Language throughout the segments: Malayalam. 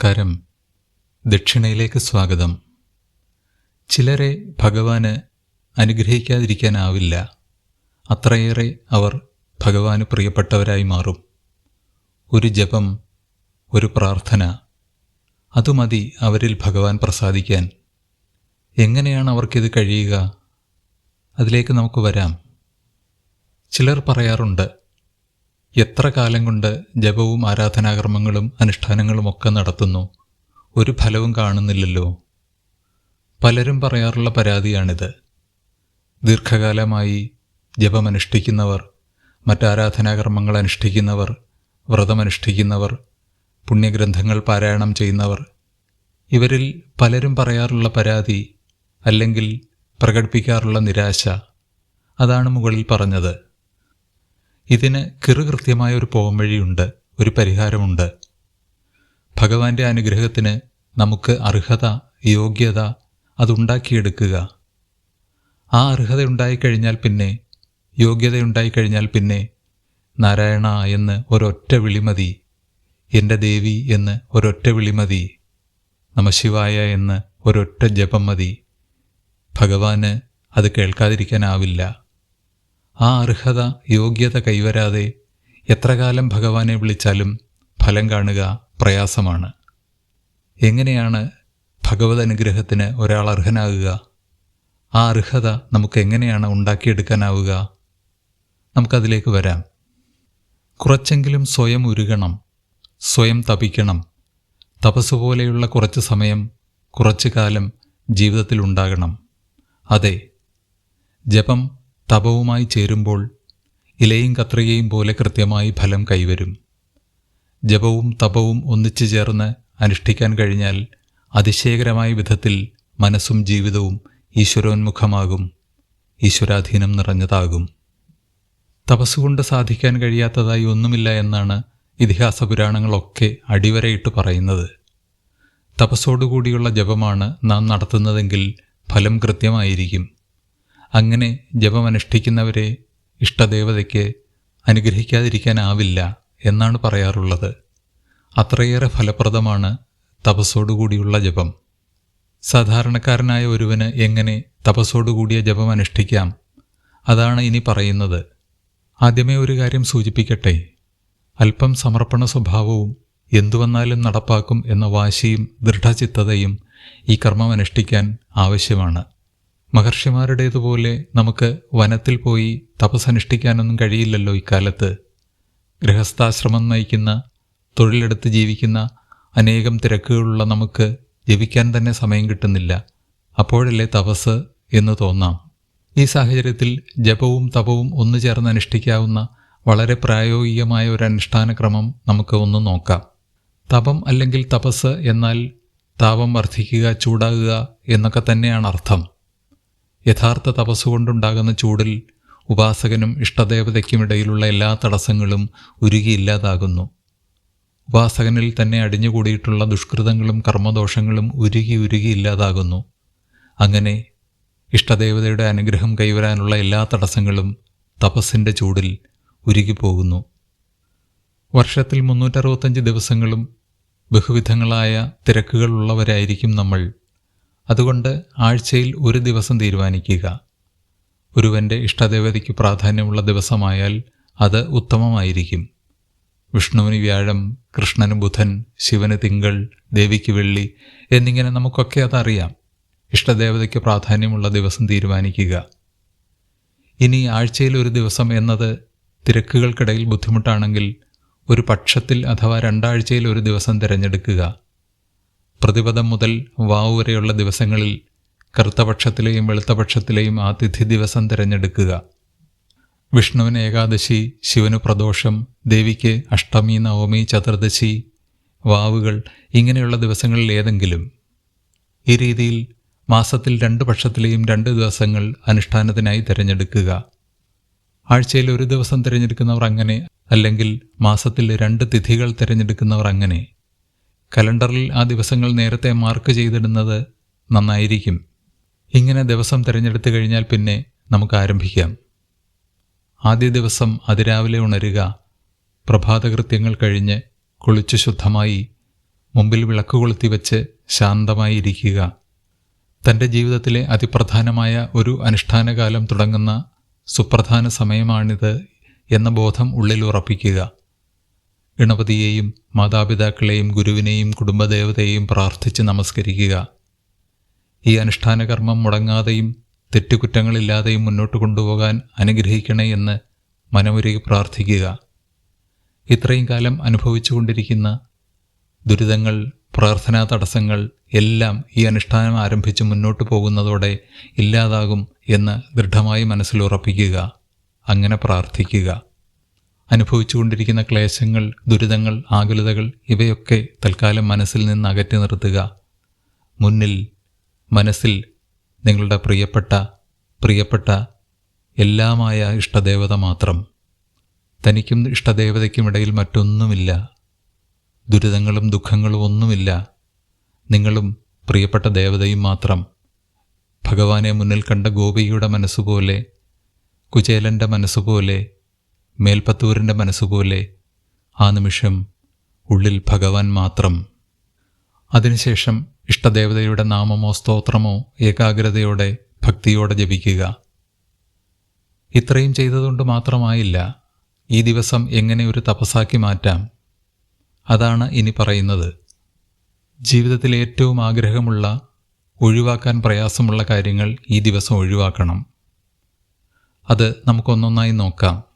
നമസ്കാരം. ദക്ഷിണയിലേക്ക് സ്വാഗതം. ചിലരെ ഭഗവാന് അനുഗ്രഹിക്കാതിരിക്കാനാവില്ല. അത്രയേറെ അവർ ഭഗവാന് പ്രിയപ്പെട്ടവരായി മാറും. ഒരു ജപം ഒരു പ്രാർത്ഥന അതുമതി അവരിൽ ഭഗവാൻ പ്രസാദിക്കാൻ. എങ്ങനെയാണ് അവർക്കിത് കഴിയുക? അതിലേക്ക് നമുക്ക് വരാം. ചിലർ പറയാറുണ്ട് എത്ര കാലം കൊണ്ട് ജപവും ആരാധനാകർമ്മങ്ങളും അനുഷ്ഠാനങ്ങളും ഒക്കെ നടത്തുന്നു? ഒരു ഫലവും കാണുന്നില്ലല്ലോ. പലരും പറയാറുള്ള പരാതിയാണിത്. ദീർഘകാലമായി ജപമനുഷ്ഠിക്കുന്നവർ മറ്റാരാധനാകർമ്മങ്ങൾ അനുഷ്ഠിക്കുന്നവർ വ്രതമനുഷ്ഠിക്കുന്നവർ പുണ്യഗ്രന്ഥങ്ങൾ പാരായണം ചെയ്യുന്നവർ ഇവരിൽ പലരും പറയാറുള്ള പരാതി അല്ലെങ്കിൽ പ്രകടിപ്പിക്കാറുള്ള നിരാശ അതാണ് മുകളിൽ പറഞ്ഞത്. ഇതിന് കിറുകൃത്യമായ ഒരു പോംവഴിയുണ്ട് ഒരു പരിഹാരമുണ്ട്. ഭഗവാന്റെ അനുഗ്രഹത്തിന് നമുക്ക് അർഹത യോഗ്യത അതുണ്ടാക്കിയെടുക്കുക. ആ അർഹത ഉണ്ടായിക്കഴിഞ്ഞാൽ പിന്നെ യോഗ്യതയുണ്ടായിക്കഴിഞ്ഞാൽ പിന്നെ നാരായണ എന്ന് ഒരൊറ്റ വിളിമതി എന്റെ ദേവി എന്ന് ഒരൊറ്റ വിളിമതി നമശിവായ എന്ന് ഒരൊറ്റ ജപം മതി. ഭഗവാന് അത് കേൾക്കാതിരിക്കാനാവില്ല. ആ അർഹത യോഗ്യത കൈവരാതെ എത്രകാലം ഭഗവാനെ വിളിച്ചാലും ഫലം കാണുക പ്രയാസമാണ്. എങ്ങനെയാണ് ഭഗവത് അനുഗ്രഹത്തിന് ഒരാൾ അർഹനാകുക? ആ അർഹത നമുക്ക് എങ്ങനെയാണ് ഉണ്ടാക്കിയെടുക്കാനാവുക? നമുക്കതിലേക്ക് വരാം. കുറച്ചെങ്കിലും സ്വയം ഉരുകണം സ്വയം തപിക്കണം. തപസ് പോലെയുള്ള കുറച്ച് സമയം കുറച്ചു കാലം ജീവിതത്തിൽ ഉണ്ടാകണം. അതെ ജപം തപവുമായി ചേരുമ്പോൾ ഇലയും കത്രികയും പോലെ കൃത്യമായി ഫലം കൈവരും. ജപവും തപവും ഒന്നിച്ചു ചേർന്ന് അനുഷ്ഠിക്കാൻ കഴിഞ്ഞാൽ അതിശയകരമായ വിധത്തിൽ മനസ്സും ജീവിതവും ഈശ്വരോന്മുഖമാകും ഈശ്വരാധീനം നിറഞ്ഞതാകും. തപസ്സുകൊണ്ട് സാധിക്കാൻ കഴിയാത്തതായി ഒന്നുമില്ല എന്നാണ് ഇതിഹാസ പുരാണങ്ങളൊക്കെ അടിവരയിട്ട് പറയുന്നത്. തപസ്സോടുകൂടിയുള്ള ജപമാണ് നാം നടത്തുന്നതെങ്കിൽ ഫലം കൃത്യമായിരിക്കും. അങ്ങനെ ജപമനുഷ്ഠിക്കുന്നവരെ ഇഷ്ടദേവതയ്ക്ക് അനുഗ്രഹിക്കാതിരിക്കാനാവില്ല എന്നാണ് പറയാറുള്ളത്. അത്രയേറെ ഫലപ്രദമാണ് തപസ്സോടുകൂടിയുള്ള ജപം. സാധാരണക്കാരനായ ഒരുവന് എങ്ങനെ തപസ്സോടുകൂടിയ ജപം അനുഷ്ഠിക്കാം അതാണ് ഇനി പറയുന്നത്. ആദ്യമേ ഒരു കാര്യം സൂചിപ്പിക്കട്ടെ. അല്പം സമർപ്പണ സ്വഭാവവും എന്തുവന്നാലും നടപ്പാക്കും എന്ന വാശിയും ദൃഢചിത്തതയും ഈ കർമ്മം അനുഷ്ഠിക്കാൻ ആവശ്യമാണ്. മഹർഷിമാരുടേതുപോലെ നമുക്ക് വനത്തിൽ പോയി തപസ്സനുഷ്ഠിക്കാനൊന്നും കഴിയില്ലല്ലോ ഇക്കാലത്ത്. ഗൃഹസ്ഥാശ്രമം നയിക്കുന്ന തൊഴിലെടുത്ത് ജീവിക്കുന്ന അനേകം തിരക്കുകളുള്ള നമുക്ക് ജപിക്കാൻ തന്നെ സമയം കിട്ടുന്നില്ല. അപ്പോഴല്ലേ തപസ് എന്ന് തോന്നാം. ഈ സാഹചര്യത്തിൽ ജപവും തപവും ഒന്നു ചേർന്ന് അനുഷ്ഠിക്കാവുന്ന വളരെ പ്രായോഗികമായ ഒരു അനുഷ്ഠാന ക്രമം നമുക്ക് ഒന്ന് നോക്കാം. തപം അല്ലെങ്കിൽ തപസ് എന്നാൽ താപം വർദ്ധിക്കുക ചൂടാകുക എന്നൊക്കെ തന്നെയാണ് അർത്ഥം. യഥാർത്ഥ തപസ്സുകൊണ്ടുണ്ടാകുന്ന ചൂടിൽ ഉപാസകനും ഇഷ്ടദേവതയ്ക്കുമിടയിലുള്ള എല്ലാ തടസ്സങ്ങളും ഉരുകിയില്ലാതാകുന്നു. ഉപാസകനിൽ തന്നെ അടിഞ്ഞുകൂടിയിട്ടുള്ള ദുഷ്കൃതങ്ങളും കർമ്മദോഷങ്ങളും ഉരുകി ഉരുകി ഇല്ലാതാകുന്നു. അങ്ങനെ ഇഷ്ടദേവതയുടെ അനുഗ്രഹം കൈവരാനുള്ള എല്ലാ തടസ്സങ്ങളും തപസ്സിന്റെ ചൂടിൽ ഉരുകിപ്പോകുന്നു. വർഷത്തിൽ മുന്നൂറ്ററുപത്തഞ്ച് ദിവസങ്ങളും ബഹുവിധങ്ങളായ തിരക്കുകളുള്ളവരായിരിക്കും നമ്മൾ. അതുകൊണ്ട് ആഴ്ചയിൽ ഒരു ദിവസം തീരുമാനിക്കുക. ഒരുവന്റെ ഇഷ്ടദേവതയ്ക്ക് പ്രാധാന്യമുള്ള ദിവസമായാൽ അത് ഉത്തമമായിരിക്കും. വിഷ്ണുവിന് വ്യാഴം കൃഷ്ണന് ബുധൻ ശിവന് തിങ്കൾ ദേവിക്ക് വെള്ളി എന്നിങ്ങനെ നമുക്കൊക്കെ അതറിയാം. ഇഷ്ടദേവതയ്ക്ക് പ്രാധാന്യമുള്ള ദിവസം തീരുമാനിക്കുക. ഇനി ആഴ്ചയിൽ ഒരു ദിവസം എന്നത് തിരക്കുകൾക്കിടയിൽ ബുദ്ധിമുട്ടാണെങ്കിൽ ഒരു പക്ഷത്തിൽ അഥവാ രണ്ടാഴ്ചയിൽ ഒരു ദിവസം തിരഞ്ഞെടുക്കുക. പ്രതിപദം മുതൽ വാവ് വരെയുള്ള ദിവസങ്ങളിൽ കറുത്തപക്ഷത്തിലെയും വെളുത്തപക്ഷത്തിലെയും ആ തിഥി ദിവസം തിരഞ്ഞെടുക്കുക. വിഷ്ണുവിന് ഏകാദശി ശിവന് പ്രദോഷം ദേവിക്ക് അഷ്ടമി നവമി ചതുർദശി വാവുകൾ ഇങ്ങനെയുള്ള ദിവസങ്ങളിൽ ഏതെങ്കിലും. ഈ രീതിയിൽ മാസത്തിൽ രണ്ട് പക്ഷത്തിലെയും രണ്ട് ദിവസങ്ങൾ അനുഷ്ഠാനത്തിനായി തിരഞ്ഞെടുക്കുക. ആഴ്ചയിൽ ഒരു ദിവസം തിരഞ്ഞെടുക്കുന്നവർ അങ്ങനെ അല്ലെങ്കിൽ മാസത്തിൽ രണ്ട് തിഥികൾ തിരഞ്ഞെടുക്കുന്നവർ അങ്ങനെ. കലണ്ടറിൽ ആ ദിവസങ്ങൾ നേരത്തെ മാർക്ക് ചെയ്തിടുന്നത് നന്നായിരിക്കും. ഇങ്ങനെ ദിവസം തിരഞ്ഞെടുത്തു കഴിഞ്ഞാൽ പിന്നെ നമുക്ക് ആരംഭിക്കാം. ആദ്യ ദിവസം അതിരാവിലെ ഉണരുക. പ്രഭാതകൃത്യങ്ങൾ കഴിഞ്ഞ് കുളിച്ചു ശുദ്ധമായി മുമ്പിൽ വിളക്ക് കൊളുത്തി വെച്ച് ശാന്തമായി ഇരിക്കുക. തന്റെ ജീവിതത്തിലെ അതിപ്രധാനമായ ഒരു അനുഷ്ഠാനകാലം തുടങ്ങുന്ന സുപ്രധാന സമയമാണിത് എന്ന ബോധം ഉള്ളിൽ ഉറപ്പിക്കുക. ഗണപതിയെയും മാതാപിതാക്കളെയും ഗുരുവിനെയും കുടുംബദേവതയെയും പ്രാർത്ഥിച്ച് നമസ്കരിക്കുക. ഈ അനുഷ്ഠാനകർമ്മം മുടങ്ങാതെയും തെറ്റുകുറ്റങ്ങളില്ലാതെയും മുന്നോട്ട് കൊണ്ടുപോകാൻ അനുഗ്രഹിക്കണേ എന്ന് മനമുരുകി പ്രാർത്ഥിക്കുക. ഇത്രയും കാലം അനുഭവിച്ചു കൊണ്ടിരിക്കുന്ന ദുരിതങ്ങൾ പ്രാർത്ഥനാ തടസ്സങ്ങൾ എല്ലാം ഈ അനുഷ്ഠാനം ആരംഭിച്ച് മുന്നോട്ട് പോകുന്നതോടെ ഇല്ലാതാകും എന്ന് ദൃഢമായി മനസ്സിൽ ഉറപ്പിക്കുക. അങ്ങനെ പ്രാർത്ഥിക്കുക. അനുഭവിച്ചുകൊണ്ടിരിക്കുന്ന ക്ലേശങ്ങൾ ദുരിതങ്ങൾ ആകുലതകൾ ഇവയൊക്കെ തൽക്കാലം മനസ്സിൽ നിന്ന് അകറ്റി നിർത്തുക. മുന്നിൽ മനസ്സിൽ നിങ്ങളുടെ പ്രിയപ്പെട്ട പ്രിയപ്പെട്ട എല്ലാമായ ഇഷ്ടദേവത മാത്രം. തനിക്കും ഇഷ്ടദേവതയ്ക്കും ഇടയിൽ മറ്റൊന്നുമില്ല. ദുരിതങ്ങളും ദുഃഖങ്ങളും ഒന്നുമില്ല. നിങ്ങളും പ്രിയപ്പെട്ട ദേവതയും മാത്രം. ഭഗവാനെ മുന്നിൽ കണ്ട ഗോപിയുടെ മനസ്സുപോലെ കുചേലന്റെ മനസ്സുപോലെ മേൽപ്പത്തൂരിന്റെ മനസ്സുപോലെ ആ നിമിഷം ഉള്ളിൽ ഭഗവാൻ മാത്രം. അതിനുശേഷം ഇഷ്ടദേവതയുടെ നാമമോ സ്തോത്രമോ ഏകാഗ്രതയോടെ ഭക്തിയോടെ ജപിക്കുക. ഇത്രയും ചെയ്തതുകൊണ്ട് മാത്രമായില്ല ഈ ദിവസം എങ്ങനെ ഒരു തപസ്സാക്കി മാറ്റാം? അതാണ് ഇനി പറയുന്നത്. ജീവിതത്തിൽ ഏറ്റവും ആഗ്രഹമുള്ള ഒഴിവാക്കാൻ പ്രയാസമുള്ള കാര്യങ്ങൾ ഈ ദിവസം ഒഴിവാക്കണം. അത് നമുക്കൊന്നൊന്നായി നോക്കാം.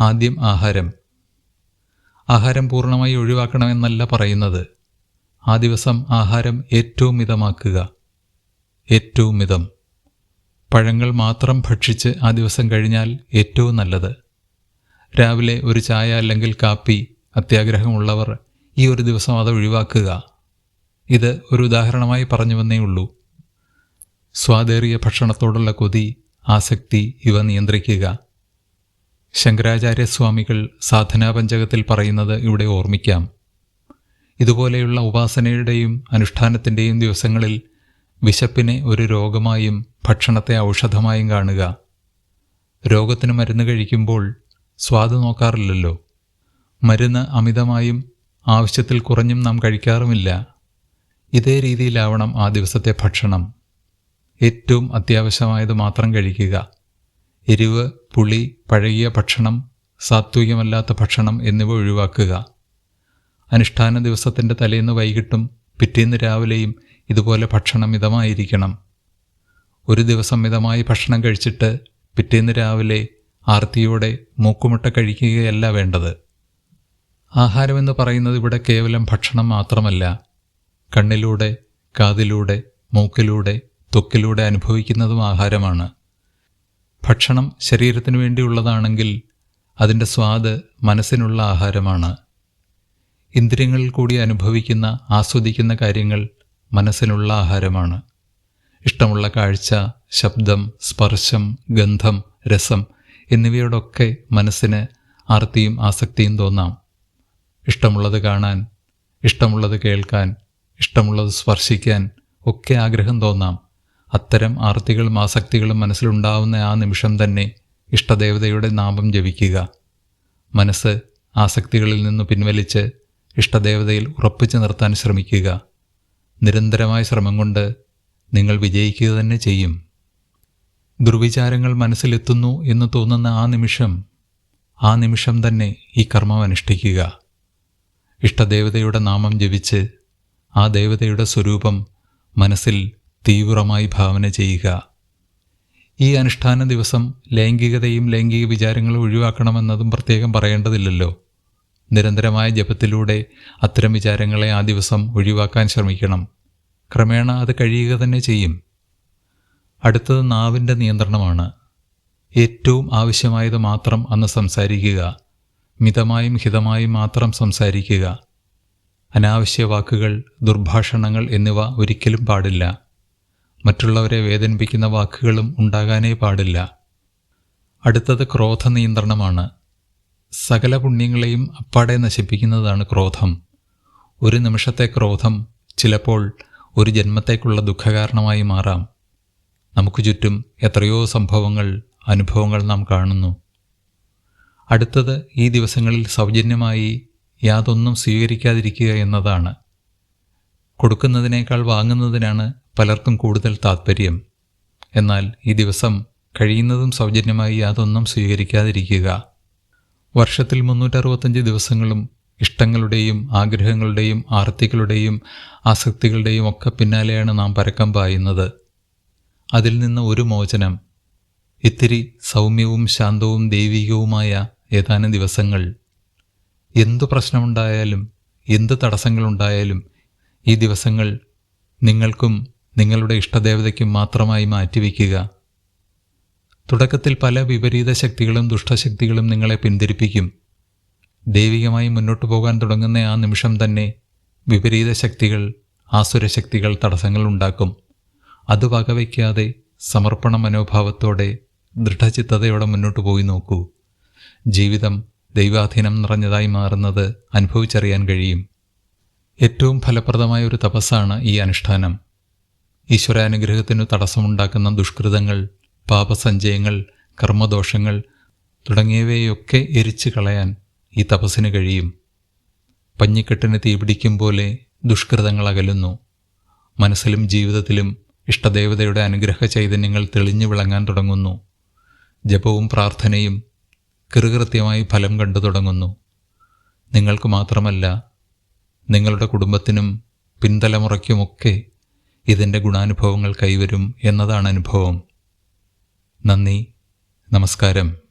ആദ്യം ആഹാരം. ആഹാരം പൂർണമായി ഒഴിവാക്കണമെന്നല്ല പറയുന്നത്. ആ ദിവസം ആഹാരം ഏറ്റവും മിതമാക്കുക. ഏറ്റവും മിതം. പഴങ്ങൾ മാത്രം ഭക്ഷിച്ച് ആ ദിവസം കഴിഞ്ഞാൽ ഏറ്റവും നല്ലത്. രാവിലെ ഒരു ചായ അല്ലെങ്കിൽ കാപ്പി അത്യാഗ്രഹമുള്ളവർ ഈ ഒരു ദിവസം അത് ഒഴിവാക്കുക. ഇത് ഒരു ഉദാഹരണമായി പറഞ്ഞു വന്നേ ഉള്ളൂ. സ്വാദേറിയ ഭക്ഷണത്തോടുള്ള കൊതി ആസക്തി ഇവ നിയന്ത്രിക്കുക. ശങ്കരാചാര്യസ്വാമികൾ സാധനാപഞ്ചകത്തിൽ പറയുന്നത് ഇവിടെ ഓർമ്മിക്കാം. ഇതുപോലെയുള്ള ഉപാസനയുടെയും അനുഷ്ഠാനത്തിന്റെയും ദിവസങ്ങളിൽ വിശപ്പിനെ ഒരു രോഗമായും ഭക്ഷണത്തെ ഔഷധമായും കാണുക. രോഗത്തിന് മരുന്ന് കഴിക്കുമ്പോൾ സ്വാദ് നോക്കാറില്ലല്ലോ. മരുന്ന് അമിതമായും ആവശ്യത്തിൽ കുറഞ്ഞും നാം കഴിക്കാറുമില്ല. ഇതേ രീതിയിലാവണം ആ ദിവസത്തെ ഭക്ഷണം. ഏറ്റവും അത്യാവശ്യമായത് മാത്രം കഴിക്കുക. എരിവ് പുളി പഴകിയ ഭക്ഷണം സാത്വികമല്ലാത്ത ഭക്ഷണം എന്നിവ ഒഴിവാക്കുക. അനുഷ്ഠാന ദിവസത്തിന്റെ തലേന്ന് വൈകിട്ടും പിറ്റേന്ന് രാവിലെയും ഇതുപോലെ ഭക്ഷണം മിതമായിരിക്കണം. ഒരു ദിവസം മിതമായി ഭക്ഷണം കഴിച്ചിട്ട് പിറ്റേന്ന് രാവിലെ ആർത്തിയോടെ മൂക്കുമുട്ട കഴിക്കുകയല്ല വേണ്ടത്. ആഹാരമെന്ന് പറയുന്നത് ഇവിടെ കേവലം ഭക്ഷണം മാത്രമല്ല. കണ്ണിലൂടെ കാതിലൂടെ മൂക്കിലൂടെ ത്വക്കിലൂടെ അനുഭവിക്കുന്നതും ആഹാരമാണ്. ഭക്ഷണം ശരീരത്തിനു വേണ്ടിയുള്ളതാണെങ്കിൽ അതിന്റെ സ്വാദ് മനസ്സിനുള്ള ആഹാരമാണ്. ഇന്ദ്രിയങ്ങളിൽ കൂടി അനുഭവിക്കുന്ന ആസ്വദിക്കുന്ന കാര്യങ്ങൾ മനസ്സിനുള്ള ആഹാരമാണ്. ഇഷ്ടമുള്ള കാഴ്ച ശബ്ദം സ്പർശം ഗന്ധം രസം എന്നിവയോടൊക്കെ മനസ്സിന് ആർത്തിയും ആസക്തിയും തോന്നാം. ഇഷ്ടമുള്ളത് കാണാൻ ഇഷ്ടമുള്ളത് കേൾക്കാൻ ഇഷ്ടമുള്ളത് സ്പർശിക്കാൻ ഒക്കെ ആഗ്രഹം തോന്നാം. അത്തരം ആർത്തികളും ആസക്തികളും മനസ്സിലുണ്ടാവുന്ന ആ നിമിഷം തന്നെ ഇഷ്ടദേവതയുടെ നാമം ജപിക്കുക. മനസ്സ് ആസക്തികളിൽ നിന്ന് പിൻവലിച്ച് ഇഷ്ടദേവതയിൽ ഉറപ്പിച്ചു നിർത്താൻ ശ്രമിക്കുക. നിരന്തരമായ ശ്രമം കൊണ്ട് നിങ്ങൾ വിജയിക്കുക തന്നെ ചെയ്യും. ദുർവിചാരങ്ങൾ മനസ്സിലെത്തുന്നു എന്ന് തോന്നുന്ന ആ നിമിഷം ആ നിമിഷം തന്നെ ഈ കർമ്മം അനുഷ്ഠിക്കുക. ഇഷ്ടദേവതയുടെ നാമം ജപിച്ച് ആ ദേവതയുടെ സ്വരൂപം മനസ്സിൽ തീവ്രമായി ഭാവന ചെയ്യുക. ഈ അനുഷ്ഠാന ദിവസം ലൈംഗികതയും ലൈംഗിക വിചാരങ്ങളും ഒഴിവാക്കണമെന്നതും പ്രത്യേകം പറയേണ്ടതില്ലല്ലോ. നിരന്തരമായ ജപത്തിലൂടെ അത്തരം വിചാരങ്ങളെ ആ ദിവസം ഒഴിവാക്കാൻ ശ്രമിക്കണം. ക്രമേണ അത് കഴിയുക തന്നെ ചെയ്യും. അടുത്തത് നാവിന്റെ നിയന്ത്രണമാണ്. ഏറ്റവും ആവശ്യമായത് മാത്രം അന്ന് സംസാരിക്കുക. മിതമായും ഹിതമായും മാത്രം സംസാരിക്കുക. അനാവശ്യ വാക്കുകൾ ദുർഭാഷണങ്ങൾ എന്നിവ ഒരിക്കലും പാടില്ല. മറ്റുള്ളവരെ വേദനിപ്പിക്കുന്ന വാക്കുകളും ഉണ്ടാകാനേ പാടില്ല. അടുത്തത് ക്രോധ നിയന്ത്രണമാണ് സകല പുണ്യങ്ങളെയും അപ്പാടെ നശിപ്പിക്കുന്നതാണ് ക്രോധം. ഒരു നിമിഷത്തെ ക്രോധം ചിലപ്പോൾ ഒരു ജന്മത്തേക്കുള്ള ദുഃഖകാരണമായി മാറാം. നമുക്ക് ചുറ്റും എത്രയോ സംഭവങ്ങൾ അനുഭവങ്ങൾ നാം കാണുന്നു. അടുത്തത് ഈ ദിവസങ്ങളിൽ സൗജന്യമായി യാതൊന്നും സ്വീകരിക്കാതിരിക്കുക എന്നതാണ്. കൊടുക്കുന്നതിനേക്കാൾ വാങ്ങുന്നതിനാണ് പലർക്കും കൂടുതൽ താത്പര്യം. എന്നാൽ ഈ ദിവസം കഴിയുന്നതും സൗജന്യമായി യാതൊന്നും സ്വീകരിക്കാതിരിക്കുക. വർഷത്തിൽ മുന്നൂറ്ററുപത്തഞ്ച് ദിവസങ്ങളും ഇഷ്ടങ്ങളുടെയും ആഗ്രഹങ്ങളുടെയും ആർത്തികളുടെയും ആസക്തികളുടെയും ഒക്കെ പിന്നാലെയാണ് നാം പരക്കം പായുന്നത്. അതിൽ നിന്ന് ഒരു മോചനം. ഇത്തിരി സൗമ്യവും ശാന്തവും ദൈവികവുമായ ഏതാനും ദിവസങ്ങൾ. എന്തു പ്രശ്നമുണ്ടായാലും എന്ത് തടസ്സങ്ങളുണ്ടായാലും ഈ ദിവസങ്ങൾ നിങ്ങൾക്കും നിങ്ങളുടെ ഇഷ്ടദേവതയ്ക്കും മാത്രമായി മാറ്റിവെക്കുക. തുടക്കത്തിൽ പല വിപരീത ശക്തികളും ദുഷ്ടശക്തികളും നിങ്ങളെ പിന്തിരിപ്പിക്കും. ദൈവികമായി മുന്നോട്ടു പോകാൻ തുടങ്ങുന്ന ആ നിമിഷം തന്നെ വിപരീത ശക്തികൾ ആസുരശക്തികൾ തടസ്സങ്ങൾ ഉണ്ടാക്കും. അത് വകവയ്ക്കാതെ സമർപ്പണ മനോഭാവത്തോടെ ദൃഢചിത്തതയോടെ മുന്നോട്ട് പോയി നോക്കൂ. ജീവിതം ദൈവാധീനം നിറഞ്ഞതായി മാറുന്നത് അനുഭവിച്ചറിയാൻ കഴിയും. ഏറ്റവും ഫലപ്രദമായ ഒരു തപസ്സാണ് ഈ അനുഷ്ഠാനം. ഈശ്വരാനുഗ്രഹത്തിനു തടസ്സമുണ്ടാക്കുന്ന ദുഷ്കൃതങ്ങൾ പാപസഞ്ചയങ്ങൾ കർമ്മദോഷങ്ങൾ തുടങ്ങിയവയൊക്കെ എരിച്ചു കളയാൻ ഈ തപസ്സിന് കഴിയും. പഞ്ഞിക്കെട്ടിന് തീപിടിക്കും പോലെ ദുഷ്കൃതങ്ങൾ അകലുന്നു. മനസ്സിലും ജീവിതത്തിലും ഇഷ്ടദേവതയുടെ അനുഗ്രഹ ചൈതന്യങ്ങൾ തെളിഞ്ഞു വിളങ്ങാൻ തുടങ്ങുന്നു. ജപവും പ്രാർത്ഥനയും കൃകൃത്യമായി ഫലം കണ്ടു തുടങ്ങുന്നു. നിങ്ങൾക്ക് മാത്രമല്ല നിങ്ങളുടെ കുടുംബത്തിനും പിൻതലമുറയ്ക്കുമൊക്കെ ഇതിന്റെ ഗുണാനുഭവങ്ങൾ കൈവരും എന്നതാണ് അനുഭവം. നന്ദി. നമസ്കാരം.